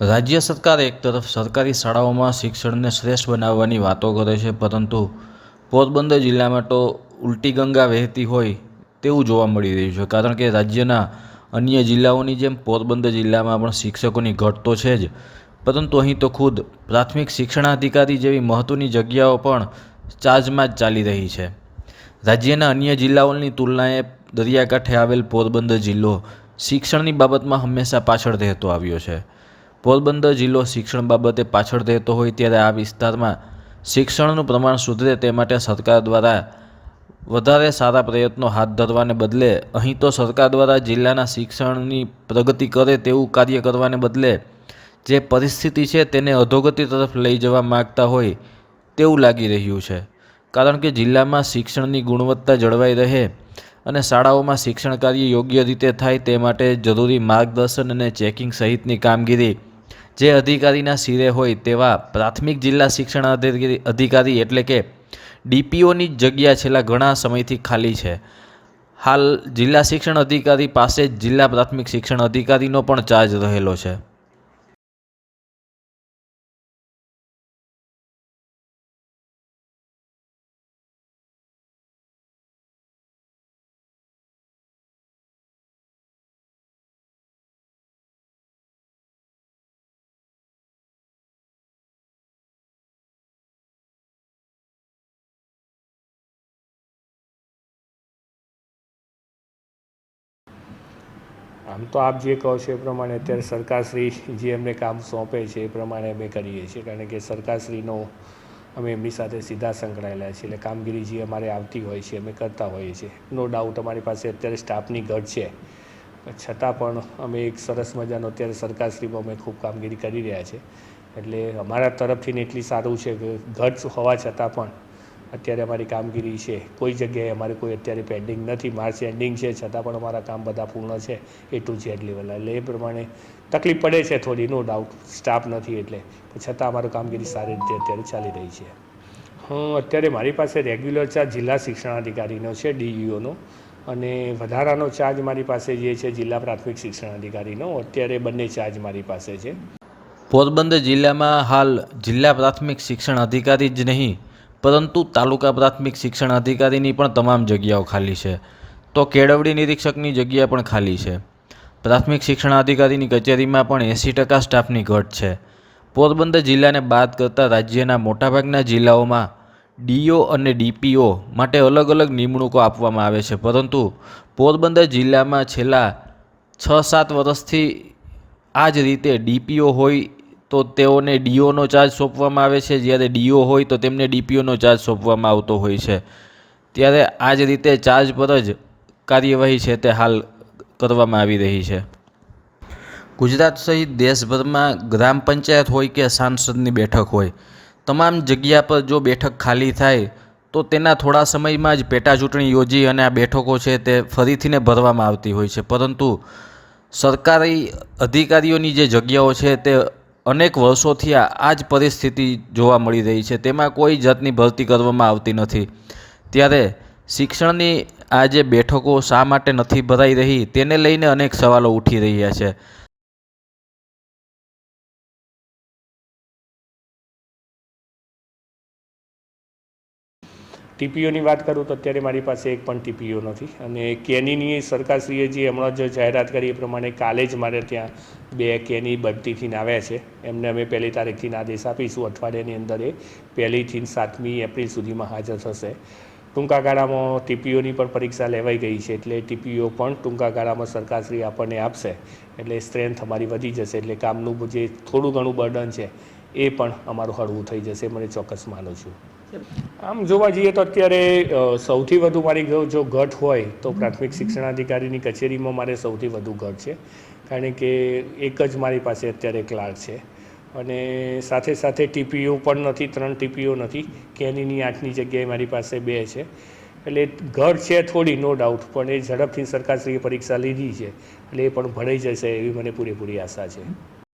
રાજ્ય સરકાર એક તરફ સરકારી શાળાઓમાં શિક્ષણને શ્રેષ્ઠ બનાવવાની વાતો કરે છે, પરંતુ પોરબંદર જિલ્લામાં તો ઉલટી ગંગા વહેતી હોય તેવું જોવા મળી રહ્યું છે. કારણ કે રાજ્યના અન્ય જિલ્લાઓની જેમ પોરબંદર જિલ્લામાં પણ શિક્ષકોની ઘટ તો છે જ. પરંતુ અહીં તો ખુદ પ્રાથમિક શિક્ષણાધિકારી જેવી મહત્ત્વની જગ્યાઓ પણ ચાર્જમાં જ ચાલી રહી છે. રાજ્યના અન્ય જિલ્લાઓની તુલનાએ દરિયાકાંઠે આવેલ પોરબંદર જિલ્લો શિક્ષણની બાબતમાં હંમેશા પાછળ રહેતો આવ્યો છે. પોરબંદર જિલ્લો શિક્ષણ બાબતે પાછળ રહેતો હોય ત્યારે આ વિસ્તારમાં શિક્ષણનું પ્રમાણ સુધરે તે માટે સરકાર દ્વારા વધારે સારા પ્રયત્નો હાથ ધરવાને બદલે અહીં તો સરકાર દ્વારા જિલ્લાના શિક્ષણની પ્રગતિ કરે તેવું કાર્ય કરવાને બદલે જે પરિસ્થિતિ છે તેને અધોગતિ તરફ લઈ જવા માગતા હોય તેવું લાગી રહ્યું છે. કારણ કે જિલ્લામાં શિક્ષણની ગુણવત્તા જળવાઈ રહે અને શાળાઓમાં શિક્ષણ કાર્ય યોગ્ય રીતે થાય તે માટે જરૂરી માર્ગદર્શન અને ચેકિંગ સહિતની કામગીરી જે અધિકારીના શિરે હોય તેવા પ્રાથમિક જિલ્લા શિક્ષણ અધિકારી એટલે કે ડીપીઓની જગ્યા છેલ્લા ઘણા સમયથી ખાલી છે. હાલ જિલ્લા શિક્ષણ અધિકારી પાસે જ જિલ્લા પ્રાથમિક શિક્ષણ અધિકારીનો પણ ચાર્જ રહેલો છે. આમ તો આપ જે કહો છો એ પ્રમાણે અત્યારે સરકારશ્રી જે એમને કામ સોંપે છે એ પ્રમાણે અમે કરીએ છીએ. કારણ કે સરકારશ્રીનો અમે એમની સાથે સીધા સંકળાયેલા છીએ. એટલે કામગીરી જે અમારે આવતી હોય છે, અમે કરતા હોઈએ છીએ. નો ડાઉટ અમારી પાસે અત્યારે સ્ટાફની ઘટ છે. છતાં પણ અમે એક સરસ મજાનો અત્યારે સરકારશ્રીમાં અમે ખૂબ કામગીરી કરી રહ્યા છે એટલે અમારા તરફથી એટલી સારું છે કે ઘટ હોવા છતાં પણ અત્યારે અમારી કામગીરી છે. કોઈ જગ્યાએ અમારે કોઈ અત્યારે પેન્ડિંગ નથી. માર્ચ એન્ડિંગ છે. છતાં પણ અમારા કામ બધા પૂર્ણ છે. એ ટુ ઝેડ લેવલ એટલે એ પ્રમાણે તકલીફ પડે છે થોડી નો ડાઉટ સ્ટાફ નથી એટલે. છતાં અમારી કામગીરી સારી રીતે અત્યારે ચાલી રહી છે. હું અત્યારે મારી પાસે રેગ્યુલર ચાર્જ જિલ્લા શિક્ષણાધિકારીનો છે ડીઈઓનો અને વધારાનો ચાર્જ મારી પાસે જે છે જિલ્લા પ્રાથમિક શિક્ષણાધિકારીનો. અત્યારે બંને ચાર્જ મારી પાસે છે. પોરબંદર જિલ્લામાં હાલ જિલ્લા પ્રાથમિક શિક્ષણ અધિકારી જ નહીં પરંતુ તાલુકા પ્રાથમિક શિક્ષણ અધિકારીની પણ તમામ જગ્યાઓ ખાલી છે. તો કેળવણી નિરીક્ષકની જગ્યા પણ ખાલી છે. પ્રાથમિક શિક્ષણ અધિકારીની કચેરીમાં પણ એંસી ટકા સ્ટાફની ઘટ છે. પોરબંદર જિલ્લાને બાદ કરતાં રાજ્યના મોટાભાગના જિલ્લાઓમાં ડીઓ અને ડીપીઓ માટે અલગ અલગ નિમણૂકો આપવામાં આવે છે. પરંતુ પોરબંદર જિલ્લામાં છેલ્લા છ સાત વર્ષથી આ જ રીતે ડીપીઓ હોય તો તેઓને ડીઓનો ચાર્જ સોંપવામાં આવે છે. જ્યારે ડીઓ હોય તો તેમને ડીપીઓનો ચાર્જ સોંપવામાં આવતો હોય છે. ત્યારે આ જ રીતે ચાર્જ પર જ કાર્યવાહી છે તે હાલ કરવામાં આવી રહી છે. ગુજરાત સહિત દેશભરમાં ગ્રામ પંચાયત હોય કે સાંસદની બેઠક હોય, તમામ જગ્યા પર જો બેઠક ખાલી થાય, તો તેના થોડા સમયમાં જ પેટા ચૂંટણી યોજી અને આ બેઠકો છે તે ફરીથીને ભરવામાં આવતી હોય છે. પરંતુ સરકારી અધિકારીઓની જે જગ્યાઓ છે તે અનેક વર્ષોથી આ જ પરિસ્થિતિ જોવા મળી રહી છે. તેમાં કોઈ જાતની ભરતી કરવામાં આવતી નથી. ત્યારે શિક્ષણની આ જે બેઠકો શા માટે નથી ભરાઈ રહી, તેને લઈને અનેક સવાલો ઉઠી રહ્યા છે. ટીપીઓની વાત કરું તો અત્યારે મારી પાસે એક પણ ટીપીઓ નથી. અને કેનીની સરકારશ્રીએ જે હમણાં જ જાહેરાત કરી એ પ્રમાણે કાલે જ મારે ત્યાં બે કેની બઢતીથી આવ્યા છે. એમને અમે પહેલી તારીખથી આદેશ આપીશું. અઠવાડિયાની અંદર એ પહેલીથી સાતમી એપ્રિલ સુધીમાં હાજર થશે. ટૂંકા ગાળામાં ટીપીઓની પણ પરીક્ષા લેવાઈ ગઈ છે એટલે ટીપીઓ પણ ટૂંકા ગાળામાં સરકારશ્રી આપણને આપશે. એટલે સ્ટ્રેન્થ અમારી વધી જશે. એટલે કામનું જે થોડું ઘણું બર્ડન છે એ પણ અમારું હળવું થઈ જશે. મને ચોક્કસ માનું છું. આમ જોવા જઈએ તો અત્યારે સૌથી વધુ મારી જો ઘટ હોય તો પ્રાથમિક શિક્ષણાધિકારીની કચેરીમાં મારે સૌથી વધુ ઘટ છે. કારણ કે એક જ મારી પાસે અત્યારે ક્લાર્ક છે. અને સાથે સાથે ટીપીઓ પણ નથી, ત્રણ ટીપીઓ નથી, કેનીની આઠની જગ્યાએ મારી પાસે બે છે. એટલે ઘટ છે થોડી નો ડાઉટ પણ એ ઝડપથી સરકારશ્રીએ પરીક્ષા લીધી છે. એટલે એ પણ ભણાઈ જશે એવી મને પૂરેપૂરી આશા છે.